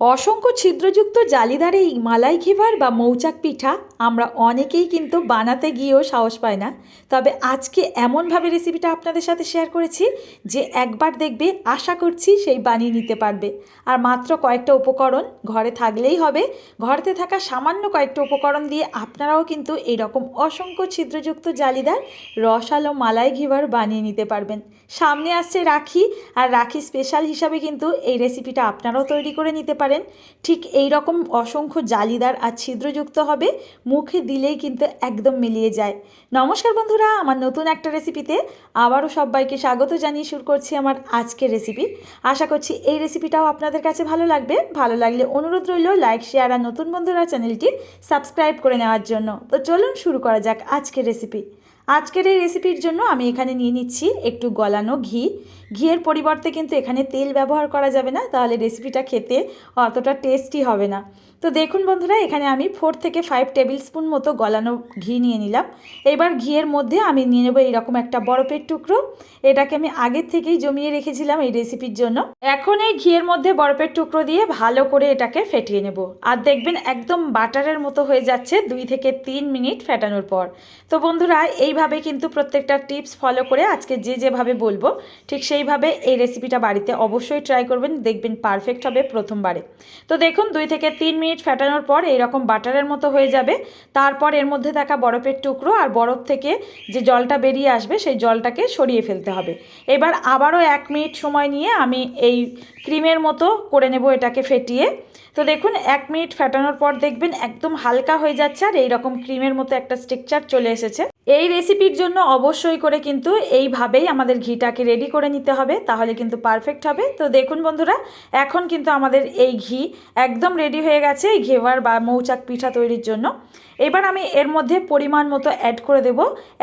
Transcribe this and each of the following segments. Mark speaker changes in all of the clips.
Speaker 1: অসংখ্য ছিদ্রযুক্ত জালিদার এই মালাই ঘেভার বা মৌচাক পিঠা আমরা অনেকেই কিন্তু বানাতে গিয়েও সাহস পাই না। তবে আজকে এমনভাবে রেসিপিটা আপনাদের সাথে শেয়ার করেছি যে একবার দেখবে আশা করছি সেই বানিয়ে নিতে পারবে। আর মাত্র কয়েকটা উপকরণ ঘরে থাকলেই হবে। ঘরেতে থাকা সামান্য কয়েকটা উপকরণ দিয়ে আপনারাও কিন্তু এইরকম অসংখ্য ছিদ্রযুক্ত জালিদার, রসালো মালাই ঘিভার বানিয়ে নিতে পারবেন। সামনে আসছে রাখি, আর রাখি স্পেশাল হিসাবে কিন্তু এই রেসিপিটা আপনারাও তৈরি করে নিতে পারেন। ঠিক এই রকম অসংখ্য জালিদার আর ছিদ্রযুক্ত হবে, মুখে দিলেই কিন্তু একদম মিলিয়ে যায়। নমস্কার বন্ধুরা, আমার নতুন একটা রেসিপিতে আবারও সবাইকে স্বাগত জানিয়ে শুরু করছি আমার আজকের রেসিপি আশা করছি এই রেসিপিটাও আপনাদের কাছে ভালো লাগবে। ভালো লাগলে অনুরোধ রইল লাইক শেয়ার আর নতুন বন্ধুরা চ্যানেলটি সাবস্ক্রাইব করে নেওয়ার জন্য। তো চলুন শুরু করা যাক আজকের রেসিপি আজকের এই রেসিপির জন্য আমি এখানে নিয়ে নিচ্ছি একটু গলানো ঘি। ঘিয়ের পরিবর্তে কিন্তু এখানে তেল ব্যবহার করা যাবে না, তাহলে রেসিপিটা খেতে অতটা টেস্টি হবে না। তো দেখুন বন্ধুরা, এখানে আমি ফোর থেকে ফাইভ টেবিল স্পুন মতো গলানো ঘি নিয়ে নিলাম। এবার ঘিয়ের মধ্যে আমি নিয়ে নেব এইরকম একটা বরফের টুকরো। এটাকে আমি আগের থেকেই জমিয়ে রেখেছিলাম এই রেসিপির জন্য। এখন এই ঘিয়ের মধ্যে বরফের টুকরো দিয়ে ভালো করে এটাকে ফেটিয়ে নেব। আর দেখবেন একদম বাটারের মতো হয়ে যাচ্ছে দুই থেকে তিন মিনিট ফেটানোর পর। তো বন্ধুরা, এইভাবে কিন্তু প্রত্যেকটা টিপস ফলো করে আজকে যে যেভাবে বলব, ঠিক সেইভাবে এই রেসিপিটা বাড়িতে অবশ্যই ট্রাই করবেন, দেখবেন পারফেক্ট হবে প্রথমবারে। তো দেখুন, দুই থেকে তিন মিনিট ফেটানোর পর এইরকম বাটারের মতো হয়ে যাবে। তারপর এর মধ্যে থাকা বরফের টুকরো আর বরফ থেকে যে জলটা বেরিয়ে আসবে, সেই জলটাকে সরিয়ে ফেলতে হবে। এবার আবারও এক মিনিট সময় নিয়ে আমি এই ক্রিমের মতো করে নেব এটাকে ফেটিয়ে। তো দেখুন, এক মিনিট ফেটানোর পর দেখবেন একদম হালকা হয়ে যাচ্ছে আর এইরকম ক্রিমের মতো একটা স্ট্রাকচার চলে এসেছে। এই রেসিপির জন্য অবশ্যই করে কিন্তু এইভাবেই আমাদের ঘিটাকে রেডি করে নিতে হবে, তাহলে কিন্তু পারফেক্ট হবে। তো দেখুন বন্ধুরা, এখন কিন্তু আমাদের এই ঘি একদম রেডি হয়ে গেছে এই ঘেওয়ার বা মৌচাক পিঠা তৈরির জন্য। এবার আমি এর মধ্যে পরিমাণ মতো অ্যাড করে দেব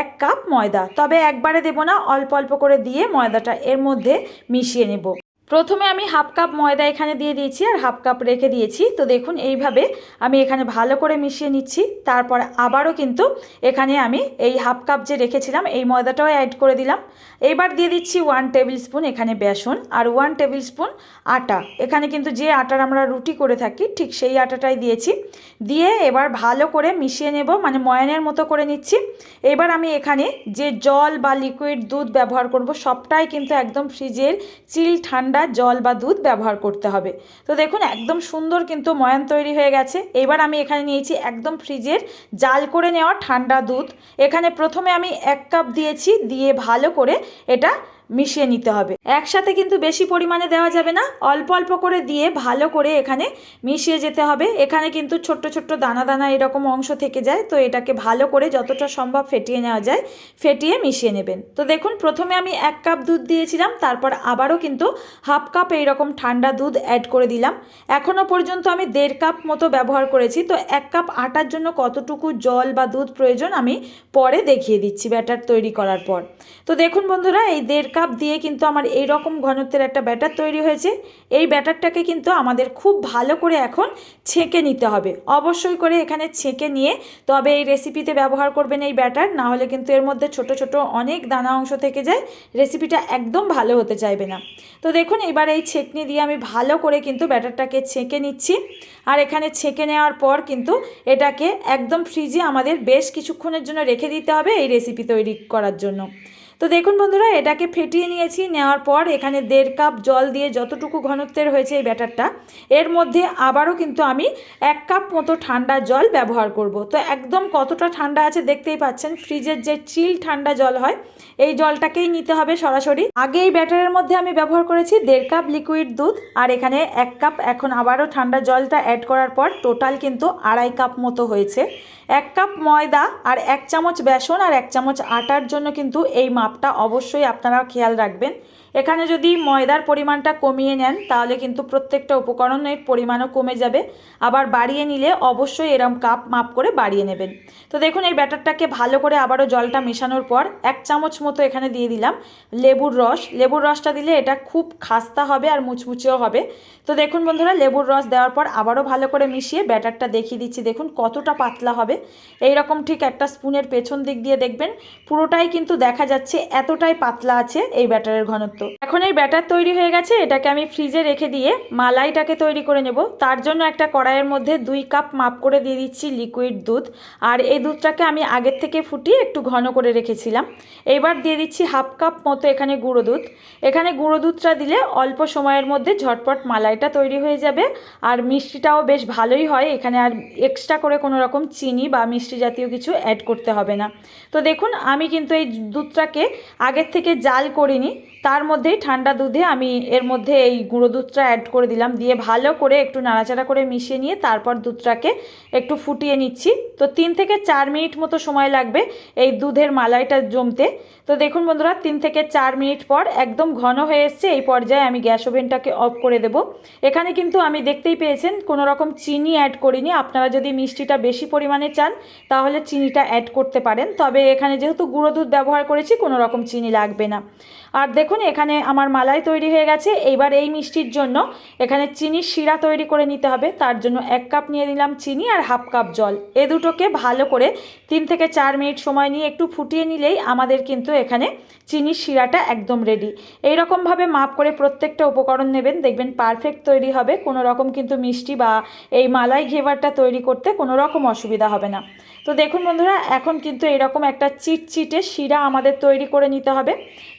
Speaker 1: এক কাপ ময়দা। তবে একবারে দেব না, অল্প অল্প করে দিয়ে ময়দাটা এর মধ্যে মিশিয়ে নেব। প্রথমে আমি হাফ কাপ ময়দা এখানে দিয়ে দিয়েছি আর হাফ কাপ রেখে দিয়েছি। তো দেখুন, এইভাবে আমি এখানে ভালো করে মিশিয়ে নিচ্ছি। তারপর আবারও কিন্তু এখানে আমি এই হাফ কাপ যে রেখেছিলাম, এই ময়দাটাও অ্যাড করে দিলাম। এবার দিয়ে দিচ্ছি ওয়ান টেবিল স্পুন এখানে বেসন আর ওয়ান টেবিল স্পুন আটা। এখানে কিন্তু যে আটার আমরা রুটি করে থাকি, ঠিক সেই আটাটাই দিয়েছি। দিয়ে এবার ভালো করে মিশিয়ে নেব মানে ময়ানের মতো করে নিচ্ছি। এবার আমি এখানে যে জল বা লিকুইড দুধ ব্যবহার করব, সবটাই কিন্তু একদম ফ্রিজের চিল ঠান্ডা ঠান্ডা জল বা দুধ ব্যবহার করতে হবে। তো দেখুন, একদম সুন্দর কিন্তু ময়ান তৈরি হয়ে গেছে। এবার আমি এখানে নিয়েছি একদম ফ্রিজের জাল করে নেওয়া ঠান্ডা দুধ। এখানে প্রথমে আমি এক কাপ দিয়েছি, দিয়ে ভালো করে এটা মিশিয়ে নিতে হবে। একসাথে কিন্তু বেশি পরিমাণে দেওয়া যাবে না। অল্প অল্প করে দিয়ে ভালো করে এখানে মিশিয়ে যেতে হবে। এখানে কিন্তু ছোট্ট ছোট্ট দানা দানা এরকম অংশ থেকে যায়। তো এটাকে ভালো করে যতটা সম্ভব ফেটিয়ে নেওয়া যায়, ফেটিয়ে মিশিয়ে নেবেন। তো দেখুন, প্রথমে আমি এক কাপ দুধ দিয়েছিলাম, তারপর আবারও কিন্তু হাফ কাপ এইরকম ঠান্ডা দুধ অ্যাড করে দিলাম। এখনও পর্যন্ত আমি দেড় কাপ মতো ব্যবহার করেছি। তো এক কাপ আটার জন্য কতটুকু জল বা দুধ প্রয়োজন আমি পরে দেখিয়ে দিচ্ছি ব্যাটার তৈরি করার পর। তো দেখুন বন্ধুরা, এই দেড় কাপ দিয়ে কিন্তু আমার এই রকম ঘনত্বের একটা ব্যাটার তৈরি হয়েছে। এই ব্যাটারটাকে কিন্তু আমাদের খুব ভালো করে এখন ছেঁকে নিতে হবে। অবশ্যই করে এখানে ছেঁকে নিয়ে তবে এই রেসিপিতে ব্যবহার করবেন এই ব্যাটার না হলে কিন্তু এর মধ্যে ছোট ছোট অনেক দানা অংশ থেকে যায়। রেসিপিটা একদম ভালো হতে চাইবে না। তো দেখুন, এবার এই ছেঁকনি দিয়ে আমি ভালো করে কিন্তু ব্যাটারটাকে ছেঁকে নিচ্ছি। আর এখানে ছেঁকে নেওয়ার পর কিন্তু এটাকে একদম ফ্রিজে আমাদের বেশ কিছুক্ষণের জন্য রেখে দিতে হবে এই রেসিপি তৈরি করার জন্য। তো দেখুন বন্ধুরা, এটাকে ফেটিয়ে নিয়েছি, নেওয়ার পর এখানে দেড় কাপ জল দিয়ে যতটুকু ঘনত্বের হয়েছে এই ব্যাটারটা, এর মধ্যে আবারও কিন্তু আমি এক কাপ মতো ঠান্ডা জল ব্যবহার করব। তো একদম কতটা ঠান্ডা আছে দেখতেই পাচ্ছেন, ফ্রিজের যে চিল ঠান্ডা জল হয়, এই জলটাকেই নিতে হবে সরাসরি। আগে এই ব্যাটারের মধ্যে আমি ব্যবহার করেছি দেড় কাপ লিকুইড দুধ, আর এখানে এক কাপ এখন আবারও ঠান্ডা জলটা অ্যাড করার পর টোটাল কিন্তু আড়াই কাপ মতো হয়েছে। এক কাপ ময়দা আর এক চামচ বেসন আর এক চামচ আটার জন্য কিন্তু এই মাপটা অবশ্যই আপনারা খেয়াল রাখবেন। এখানে যদি ময়দার পরিমাণটা কমিয়ে নেন, তাহলে কিন্তু প্রত্যেকটা উপকরণের পরিমাণও কমে যাবে। আবার বাড়িয়ে নিলে অবশ্যই এরম কাপ মাপ করে বাড়িয়ে নেবেন। তো দেখুন, এই ব্যাটারটাকে ভালো করে আবারও জলটা মেশানোর পর এক চামচ মতো এখানে দিয়ে দিলাম লেবুর রস। লেবুর রসটা দিলে এটা খুব খাস্তা হবে আর মুচমুচেও হবে। তো দেখুন বন্ধুরা, লেবুর রস দেওয়ার পর আবারও ভালো করে মিশিয়ে ব্যাটারটা দেখিয়ে দিচ্ছি। দেখুন কতটা পাতলা হবে। এই রকম ঠিক একটা স্পুনের পেছন দিক দিয়ে দেখবেন, পুরোটাই কিন্তু দেখা যাচ্ছে এতটাই পাতলা আছে এই ব্যাটারের ঘনত্ব। এখন এই ব্যাটার তৈরি হয়ে গেছে, এটাকে আমি ফ্রিজে রেখে দিয়ে মালাইটাকে তৈরি করে নেব। তার জন্য একটা কড়াইয়ের মধ্যে দুই কাপ মাপ করে দিয়ে দিচ্ছি লিকুইড দুধ। আর এই দুধটাকে আমি আগের থেকে ফুটিয়ে একটু ঘন করে রেখেছিলাম। এবার দিয়ে দিচ্ছি হাফ কাপ মতো এখানে গুঁড়ো দুধ। এখানে গুঁড়ো দুধটা দিলে অল্প সময়ের মধ্যে ঝটপট মালাইটা তৈরি হয়ে যাবে। আর মিষ্টিটাও বেশ ভালোই হয়, এখানে আর এক্সট্রা করে কোনো রকম চিনি বা মিষ্টি জাতীয় কিছু অ্যাড করতে হবে না। তো দেখুন, আমি কিন্তু এই দুধটাকে আগের থেকে জাল করিনি। তার মধ্যেই ঠান্ডা দুধে আমি এর মধ্যে এই গুঁড়ো দুধটা অ্যাড করে দিলাম। দিয়ে ভালো করে একটু নাড়াচাড়া করে মিশিয়ে নিয়ে তারপর দুধটাকে একটু ফুটিয়ে নিচ্ছি। তো তিন থেকে চার মিনিট মতো সময় লাগবে এই দুধের মালাইটা জমতে। তো দেখুন বন্ধুরা, তিন থেকে চার মিনিট পর একদম ঘন হয়ে এসছে। এই পর্যায়ে আমি গ্যাস ওভেনটাকে অফ করে দেব। এখানে কিন্তু আমি দেখতেই পেয়েছেন, কোনো রকম চিনি অ্যাড করিনি। আপনারা যদি মিষ্টিটা বেশি পরিমাণে চান, তাহলে চিনিটা অ্যাড করতে পারেন। তবে এখানে যেহেতু গুঁড়ো দুধ ব্যবহার করেছি, কোনো রকম চিনি লাগবে না। আর দেখুন এখানে আমার মালাই তৈরি হয়ে গেছে। এইবার এই মিষ্টির জন্য এখানে চিনির শিরা তৈরি করে নিতে হবে। তার জন্য এক কাপ নিয়ে নিলাম চিনি আর হাফ কাপ জল। এ দুটোকে ভালো করে তিন থেকে চার মিনিট সময় নিয়ে একটু ফুটিয়ে নিলেই আমাদের কিন্তু এখানে চিনির শিরাটা একদম রেডি এইরকমভাবে মাপ করে প্রত্যেকটা উপকরণ নেবেন। দেখবেন পারফেক্ট তৈরি হবে। কোনো রকম কিন্তু মিষ্টি বা এই মালাই ঘেভারটা তৈরি করতে কোনো রকম অসুবিধা হবে না। তো দেখুন বন্ধুরা, এখন কিন্তু এরকম একটা চিটচিটে শিরা আমাদের তৈরি করে নিতে হবে।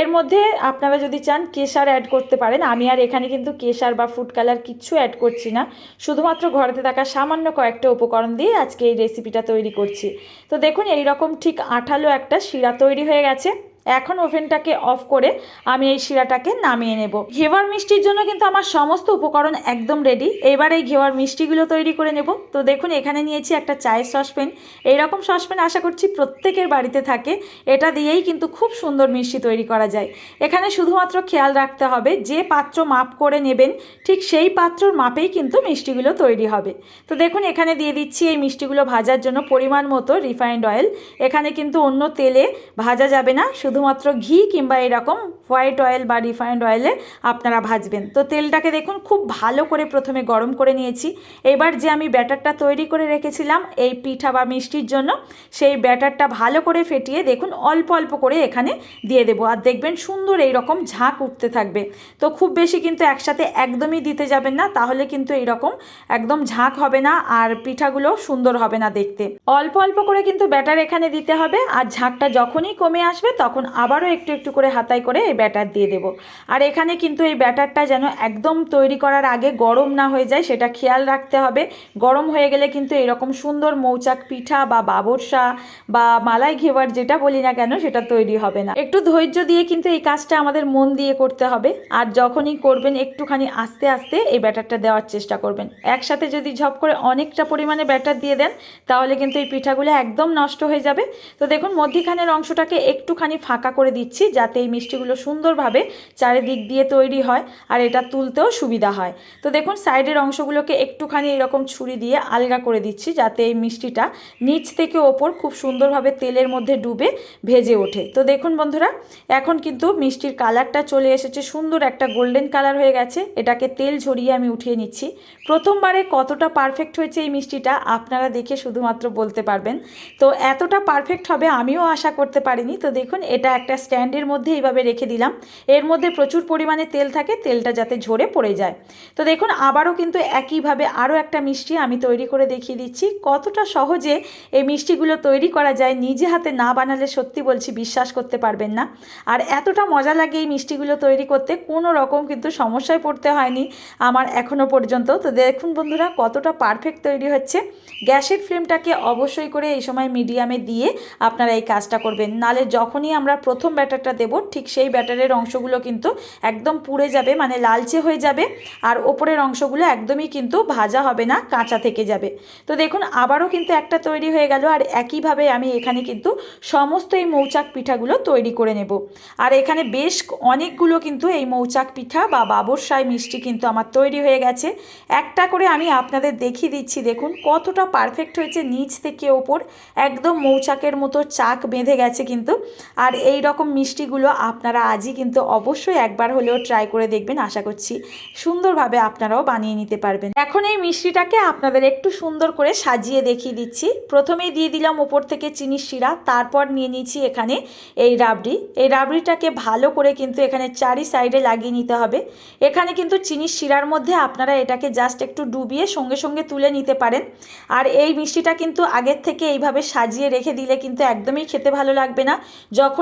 Speaker 1: এর মধ্যে আপনারা যদি চান কেশার অ্যাড করতে পারেন। আমি আর এখানে কিন্তু কেশার বা ফুড কালার কিচ্ছু অ্যাড করছি না। শুধুমাত্র ঘরেতে থাকা সামান্য কয়েকটা উপকরণ দিয়ে আজকে এই রেসিপিটা তৈরি করছি। তো দেখুন, এইরকম ঠিক আঠালো একটা শিরা তৈরি হয়ে গেছে। এখন ওভেনটাকে অফ করে আমি এই শিরাটাকে নামিয়ে নেব। ঘেওয়ার মিষ্টির জন্য কিন্তু আমার সমস্ত উপকরণ একদম রেডি এবার এই ঘেওয়ার মিষ্টিগুলো তৈরি করে নেব। তো দেখুন, এখানে নিয়েছি একটা চায়ের সসপ্যান। এইরকম সসপ্যান আশা করছি প্রত্যেকের বাড়িতে থাকে। এটা দিয়েই কিন্তু খুব সুন্দর মিষ্টি তৈরি করা যায়। এখানে শুধুমাত্র খেয়াল রাখতে হবে, যে পাত্র মাপ করে নেবেন, ঠিক সেই পাত্রর মাপেই কিন্তু মিষ্টিগুলো তৈরি হবে। তো দেখুন, এখানে দিয়ে দিচ্ছি এই মিষ্টিগুলো ভাজার জন্য পরিমাণ মতো রিফাইন্ড অয়েল এখানে কিন্তু অন্য তেলে ভাজা যাবে না শুধুমাত্র ঘি কিংবা এরকম হোয়াইট অয়েল বা রিফাইন্ড অয়েলে আপনারা ভাজবেন। তো তেলটাকে দেখুন, খুব ভালো করে প্রথমে গরম করে নিয়েছি। এবার যে আমি ব্যাটারটা তৈরি করে রেখেছিলাম, এই পিঠা বা মিষ্টির জন্য, সেই ব্যাটারটা ভালো করে ফেটিয়ে দেখুন, অল্প অল্প করে এখানে দিয়ে দেবো। আর দেখবেন সুন্দর এই রকম ঝাঁক উঠতে থাকবে। তো খুব বেশি কিন্তু একসাথে একদমই দিতে যাবেন না, তাহলে কিন্তু এইরকম একদম ঝাঁক হবে না আর পিঠাগুলো সুন্দর হবে না দেখতে। অল্প অল্প করে কিন্তু ব্যাটার এখানে দিতে হবে। আর ঝাঁকটা যখনই কমে আসবে তখন আবারও একটু একটু করে হাতায় করে এই ব্যাটার দিয়ে দেব। আর এখানে কিন্তু এই ব্যাটারটা যেন একদম তৈরি করার আগে গরম না হয়ে যায়, সেটা খেয়াল রাখতে হবে। গরম হয়ে গেলে কিন্তু এরকম সুন্দর মৌচাক পিঠা বা বাবরসা বা মালাই ঘেবার যেটা বলি না কেন, সেটা তৈরি হবে না। একটু ধৈর্য দিয়ে কিন্তু এই কাজটা আমাদের মন দিয়ে করতে হবে। আর যখনই করবেন, একটুখানি আস্তে আস্তে এই ব্যাটারটা দেওয়ার চেষ্টা করবেন। একসাথে যদি ঝপ করে অনেকটা পরিমাণে ব্যাটার দিয়ে দেন, তাহলে কিন্তু এই পিঠাগুলো একদম নষ্ট হয়ে যাবে। তো দেখুন, মধ্যিখানের অংশটাকে একটুখানি ফাঁকা করে দিচ্ছি যাতে এই মিষ্টিগুলো সুন্দরভাবে চারিদিক দিয়ে তৈরি হয় আর এটা তুলতেও সুবিধা হয়। তো দেখুন, সাইডের অংশগুলোকে একটুখানি এরকম ছুরি দিয়ে আলগা করে দিচ্ছি যাতে এই মিষ্টিটা নিচ থেকে ওপর খুব সুন্দরভাবে তেলের মধ্যে ডুবে ভেজে ওঠে। তো দেখুন বন্ধুরা, এখন কিন্তু মিষ্টির কালারটা চলে এসেছে, সুন্দর একটা গোল্ডেন কালার হয়ে গেছে। এটাকে তেল ঝরিয়ে আমি উঠিয়ে নিচ্ছি। প্রথমবারে কতটা পারফেক্ট হয়েছে এই মিষ্টিটা আপনারা দেখে শুধুমাত্র বলতে পারবেন। তো এতটা পারফেক্ট হবে আমিও আশা করতে পারিনি। তো দেখুন এটা একটা স্ট্যান্ডের মধ্যে এইভাবে রেখে দিলাম। এর মধ্যে প্রচুর পরিমাণে তেল থাকে, তেলটা যাতে ঝরে পড়ে যায়। তো দেখুন, আবারও কিন্তু একইভাবে আরও একটা মিষ্টি আমি তৈরি করে দেখিয়ে দিচ্ছি। কতটা সহজে এই মিষ্টিগুলো তৈরি করা যায়, নিজে হাতে না বানালে সত্যি বলছি বিশ্বাস করতে পারবেন না। আর এতটা মজা লাগে এই মিষ্টিগুলো তৈরি করতে, কোনো রকম কিন্তু সমস্যায় পড়তে হয়নি আমার এখনও পর্যন্ত। তো দেখুন বন্ধুরা, কতটা পারফেক্ট তৈরি হচ্ছে। গ্যাসের ফ্লেমটাকে অবশ্যই করে এই সময় মিডিয়ামে দিয়ে আপনারা এই কাজটা করবেন। নালে যখনই আমরা প্রথম ব্যাটারটা দেব, ঠিক সেই ব্যাটারের অংশগুলো কিন্তু একদম পুড়ে যাবে মানে লালচে হয়ে যাবে, আর ওপরের অংশগুলো একদমই কিন্তু ভাজা হবে না, কাঁচা থেকে যাবে। তো দেখুন, আবারও কিন্তু একটা তৈরি হয়ে গেল, আর একইভাবে আমি এখানে কিন্তু সমস্ত এই মৌচাক পিঠাগুলো তৈরি করে নেব। আর এখানে বেশ অনেকগুলো কিন্তু এই মৌচাক পিঠা বা বাবরসাই মিষ্টি কিন্তু আমার তৈরি হয়ে গেছে। একটা করে আমি আপনাদের দেখিয়ে দিচ্ছি, দেখুন কতটা পারফেক্ট হয়েছে, নিচ থেকে ওপর একদম মৌচাকের মতো চাক বেঁধে গেছে কিন্তু। আর এই রকম মিষ্টিগুলো আপনারা আজই কিন্তু অবশ্যই একবার হলেও ট্রাই করে দেখবেন। আশা করছি সুন্দরভাবে আপনারাও বানিয়ে নিতে পারবেন। এখন এই মিষ্টিটাকে আপনাদের একটু সুন্দর করে সাজিয়ে দেখিয়ে দিচ্ছি। প্রথমেই দিয়ে দিলাম ওপর থেকে চিনির শিরা, তারপর নিয়ে নিচ্ছি এখানে এই রাবড়ি। এই রাবড়িটাকে ভালো করে কিন্তু এখানে চারি সাইডে লাগিয়ে নিতে হবে। এখানে কিন্তু চিনির শিরার মধ্যে আপনারা এটাকে জাস্ট একটু ডুবিয়ে সঙ্গে সঙ্গে তুলে নিতে পারেন। আর এই মিষ্টিটা কিন্তু আগের থেকে এইভাবে সাজিয়ে রেখে দিলে কিন্তু একদমই খেতে ভালো লাগবে না।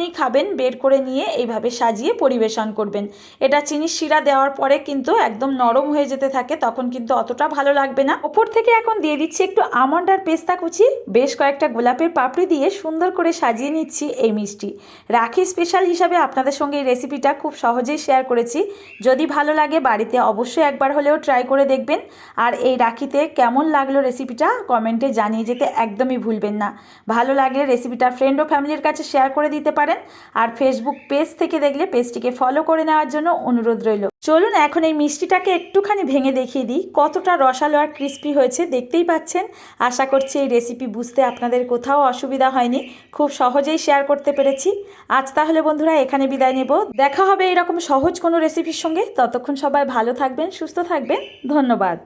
Speaker 1: যখনই খাবেন, বের করে নিয়ে এইভাবে সাজিয়ে পরিবেশন করবেন। এটা চিনির শিরা দেওয়ার পরে কিন্তু একদম নরম হয়ে যেতে থাকে, তখন কিন্তু অতটা ভালো লাগবে না। ওপর থেকে এখন দিয়ে দিচ্ছি একটু আমন্ড আর পেস্তা কুচি। বেশ কয়েকটা গোলাপের পাপড়ি দিয়ে সুন্দর করে সাজিয়ে নিচ্ছি এই মিষ্টি। রাখি স্পেশাল হিসাবে আপনাদের সঙ্গে এই রেসিপিটা খুব সহজেই শেয়ার করেছি। যদি ভালো লাগে বাড়িতে অবশ্যই একবার হলেও ট্রাই করে দেখবেন। আর এই রাখিতে কেমন লাগল রেসিপিটা কমেন্টে জানিয়ে যেতে একদমই ভুলবেন না। ভালো লাগলে রেসিপিটা ফ্রেন্ড ও ফ্যামিলির কাছে শেয়ার করে দিতে পারেন আর ফেসবুক পেজ থেকে দেখলে পেজটিকে ফলো করে নেওয়ার জন্য অনুরোধ রইল। চলুন এখন এই মিষ্টিটাকে একটুখানি ভেঙে দেখিয়ে দিই, কতটা রসালো আর ক্রিস্পি হয়েছে দেখতেই পাচ্ছেন। আশা করছি এই রেসিপি বুঝতে আপনাদের কোথাও অসুবিধা হয়নি। খুব সহজেই শেয়ার করতে পেরেছি। আজ তাহলে বন্ধুরা এখানে বিদায় নেব। দেখা হবে এরকম সহজ কোনো রেসিপির সঙ্গে। ততক্ষণ সবাই ভালো থাকবেন, সুস্থ থাকবেন। ধন্যবাদ।